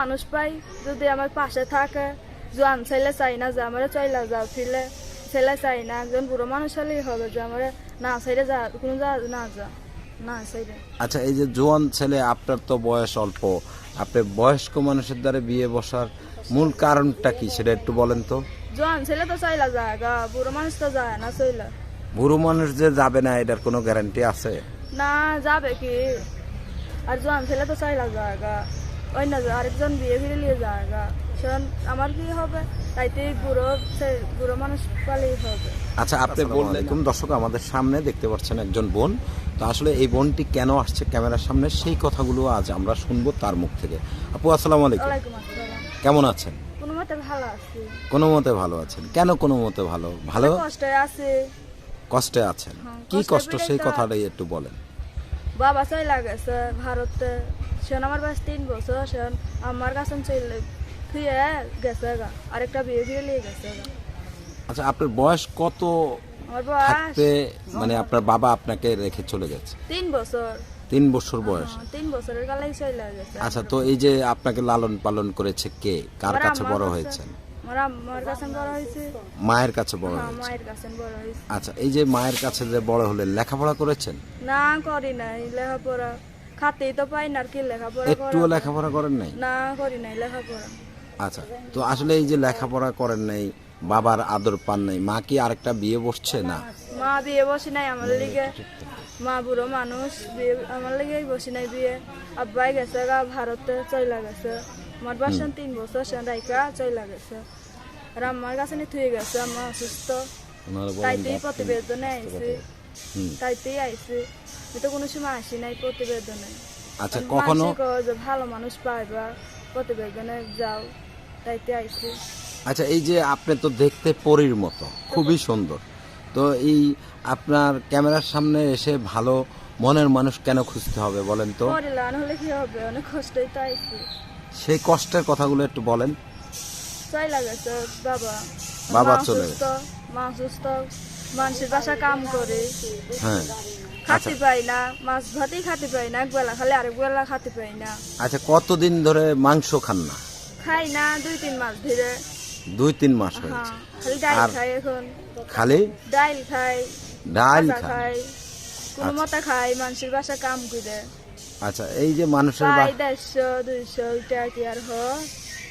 মানুষ পাই যদি আমার পাশে থাকে। জোয়ান ছেলে চাই না যে আমার চইলা যাও ফিরে ছেলে চাই না একজন বুড়ো মানুষ হলেই হবে যে আমার না ছেড়ে যা কোনো যা না যা না ছেড়ে আচ্ছা এই যে জোয়ান ছেলে আপনার তো বয়স অল্প। আপনি বয়স্ক মানুষের দ্বারা বিয়ে বসার মূল কারণটা কি সেটা একটু বলেন তো। জোয়ান ছেলে তো চাইলা যায় গা বুড়ো মানুষ তো যায় না চইলা। বুড়ো মানুষ যে যাবে না এটার কোনো গ্যারান্টি আছে? না যাবে কি? আর জোয়ান ছেলে তো চাইলা যায় গা। ওই না যা, আরেকজন বিয়ে ফিরে নিয়ে যায় গা। সেখান আমার বিয়ে হবে? তাইতে বুড়ো বুড়ো মানুষ পালেই হবে। আচ্ছা আপনি বললেন দর্শক আমাদের সামনে দেখতে পাচ্ছেন একজন বোন। তো আসলে এই বোনটি কেন আসছে ক্যামেরার সামনে? সেই কথাগুলো আজ আমরা শুনব তার মুখ থেকে। আপু আসসালামু আলাইকুম। আসসালাম। কেমন আছেন? কোনো মতে ভালো আছি। কোনো মতে ভালো আছেন। কেন কোনো মতে ভালো? ভালো? কষ্টে আছে। কষ্টে আছেন। হ্যাঁ, কি কষ্ট সেই কথাটাই একটু বলেন। বাবা চলে গেছে ভারতে। সেন আমার বয়স তিন বছর সেন আমার কাছে চলে ফিরে গেছে গা আরেকটা বিয়ে ফিরে নিয়ে গেছে গা। আচ্ছা আপনার বয়স কত আমার বয়স থাকতে মানে আপনার বাবা আপনাকে রেখে চলে গেছে? তিন বছর। তিন বছর বয়স। হ্যাঁ, তিন বছরের কালেই চলে গেছে। আচ্ছা তো এই যে আপনাকে লালন পালন করেছে কে? কার আমার কাছে আম্মার বড় কাছে। হয়েছেন? আমার আম্মার কাছে বড় হয়েছে। মায়ের কাছে বড় হ্যাঁ হয়েছে মায়ের কাছে বড় হয়েছে। আচ্ছা এই যে মায়ের কাছে যে বড় হলেন লেখাপড়া করেছেন? না করি নাই লেখাপড়া। খাতেই তো পাই না আর কি লেখাপড়া একটুও লেখাপড়া করেন নাই? না করি নাই লেখাপড়া। আচ্ছা তো আসলে এই যে লেখাপড়া করেন নাই বাবার আদর পান নাই মা কি আরেকটা বিয়ে বসছে না? মা বিয়ে বসি নাই আমার লিগে মা বুড়ো মানুষ বিয়ে আমার লিগে বসি নাই বিয়ে। আব্বাই গেছে গা ভারতে চইলা গেছে। আমার বাসন তিন বছর সে রাইকা চইলা গেছে। আর আমার কাছে থুয়ে গেছে আমার অসুস্থ। বলেন তাইতেই প্রতিবেদনে হুম। তাইতেই আইছে। তো কোনো সময় আসি নাই প্রতিবেদনে। আচ্ছা কখনো? যে ভালো মানুষ পাইবা প্রতিবেদনে যাও তাইতে আইছি। আচ্ছা এই যে আপনি তো দেখতে পরীর মতো খুবই সুন্দর। তো এই আপনার ক্যামেরার সামনে এসে ভালো মনের মানুষ কেন খুঁজতে হবে বলেন তো? হলে কি হবে? অনেক কষ্টই তো আইছি। সেই কষ্টের কথাগুলো একটু বলেন। চইলা গেছে বাবা। বাবা চলে অসুস্থ, মা সুস্থ মানুষের বাসা কাম করে। হ্যাঁ। খাতে পাই না মাছ ভাতই খাতে পাই না একবেলা খালি আরেক বেলা খাতে পাই না। আচ্ছা কতদিন ধরে মাংস খান না? খাই না দুই তিন মাস ধরে। দুই তিন মাস হ্যাঁ হয়েছে খালি ডাইল খাই এখন। খালি? ডাইল খাই ডাল খাই কোনো মতে খাই মানুষের বাসা কাম করে। আচ্ছা এই যে মানুষের প্রায় বা- দেড়শো দুইশো ওইটা কি আর হ।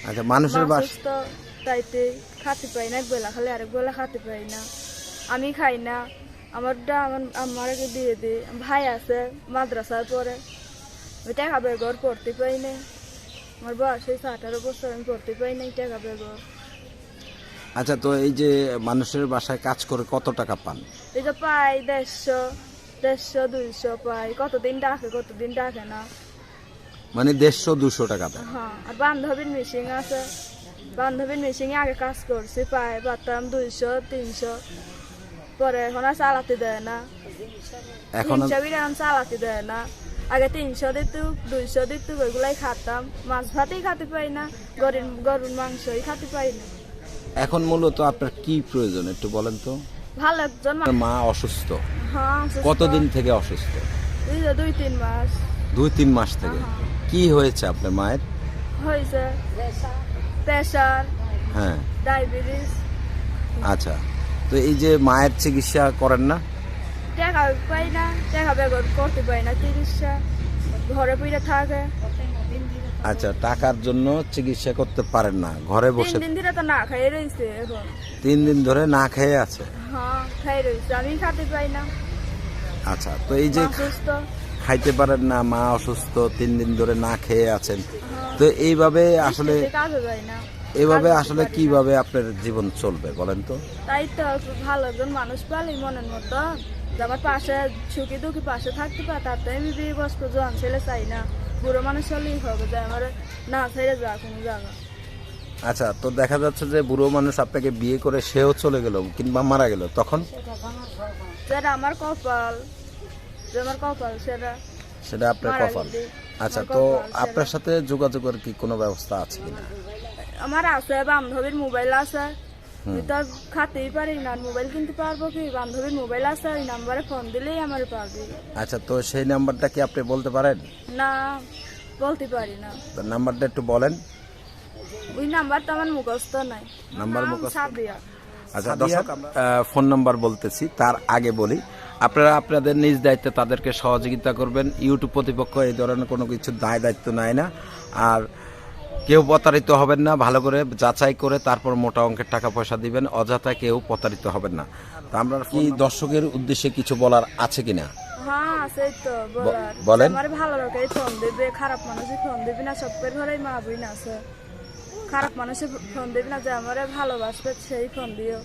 আচ্ছা মানুষের বাস তাইতে খাতে পাই না একবেলা খালি আরেক বেলা খাতে পাই না। আমি খাই না। আমারটা আমার আমার আগে দিয়ে দিই ভাই আছে মাদ্রাসায় পরে। ওই টাকা বেগর পড়তে পাই নাই। আমার বয়স হয়েছে আঠারো বছর আমি পড়তে পাই নাই টাকা বেগর আচ্ছা তো এই যে মানুষের বাসায় কাজ করে কত টাকা পান? এই যে পাই দেড়শো দেড়শো দুইশো পাই। কতদিন ডাকে কতদিন ডাকে না। মানে দেড়শো দুশো টাকা হ্যাঁ আর বান্ধবীর মিশিং আছে। বান্ধবীর মিশিং আগে কাজ করছি পাই পাতাম দুইশো তিনশো। পরে এখন আর চালাতে দেয় না এখন তিনশো বিরাম চালাতে দেয় না আগে তিনশো দিত দুইশো দিত ওইগুলাই খাতাম মাছ ভাতই খাতে পাই না গরুর গরুর মাংসই খাতে পাই না এখন মূলত আপনার কি প্রয়োজন একটু বলেন তো? ভালো একজন মা- অসুস্থ। হ্যাঁ কতদিন থেকে অসুস্থ? দুই তিন মাস। দুই তিন মাস থেকে। কি হয়েছে আপনার মায়ের? হয়েছে। প্রেশার হ্যাঁ। ডায়াবেটিস। আচ্ছা। তো এই যে মায়ের চিকিৎসা করেন না? টাকা পাই না টাকা বেগর করতে পাই না চিকিৎসা। ঘরে পইরা থাকে। আচ্ছা টাকার জন্য চিকিৎসা করতে পারেন না ঘরে তিন বসে দিন ধরে তো না খাই রয়েছে এখন। তিন দিন ধরে না খেয়ে আছে? হ্যাঁ খাই রয়েছে আমি খাতে পাই না। আচ্ছা তো এই যে খাইতে পারেন না মা অসুস্থ তিন দিন ধরে না খেয়ে আছেন। তো এইভাবে আসলে কাজে যায় না। এইভাবে কাজ আসলে কীভাবে আপনার জীবন চলবে বলেন তো? তাই তো ভালো একজন মানুষ পালি মনের মতো আমার পাশে সুখী দুঃখী পাশে থাকতে পারে তার তো আমি বিয়ে বসবো জোয়ান ছেলে চাই না? বুড়ো মানুষ হলেই হবে যে আমার না ছেড়ে যা কোনো জায়গা। আচ্ছা তো দেখা যাচ্ছে যে বুড়ো মানুষ আপনাকে বিয়ে করে সেও চলে গেল কিংবা মারা গেল তখন? যেটা আমার কপাল যে আমার কপাল সেটা সেটা আপনার কপাল। আচ্ছা তো আপনার সাথে যোগাযোগের কি কোনো ব্যবস্থা আছে কিনা? আমার আছে বান্ধবীর মোবাইল আছে। আমি তো খাতেই পারি না মোবাইল কিনতে পারব কি? বান্ধবীর মোবাইল আছে ওই নাম্বারে ফোন দিলেই আমার পারবে আচ্ছা তো সেই নাম্বারটা কি আপনি বলতে পারেন? না বলতে পারি না। তো নাম্বারটা একটু বলেন। ওই নাম্বার তো আমার মুখস্থ নাই। নাম্বার মুখস্থ? আচ্ছা দর্শক ফোন নাম্বার বলতেছি তার আগে বলি আপনারা আপনাদের নিজ দায়িত্বে তাদেরকে সহযোগিতা করবেন। ইউটিউব প্রতিপক্ষ এই ধরনের কোনো কিছু দায় দায়িত্ব নেয় না। আর কেউ প্রতারিত হবেন না ভালো করে যাচাই করে তারপর মোটা অঙ্কের টাকা পয়সা দিবেন অযথা কেউ প্রতারিত হবেন না। তো আমরা কি দর্শকের উদ্দেশ্যে কিছু বলার আছে কিনা? হ্যাঁ সেই তো বলার। বলেন। আমার ভালো লোকে ফোন দেবে খারাপ মানুষই ফোন দেবে না সবের ঘরে মা বই না আছে। খারাপ মানুষে ফোন দেবে না যে আমারে ভালোবাসবে সেই ফোন দিও।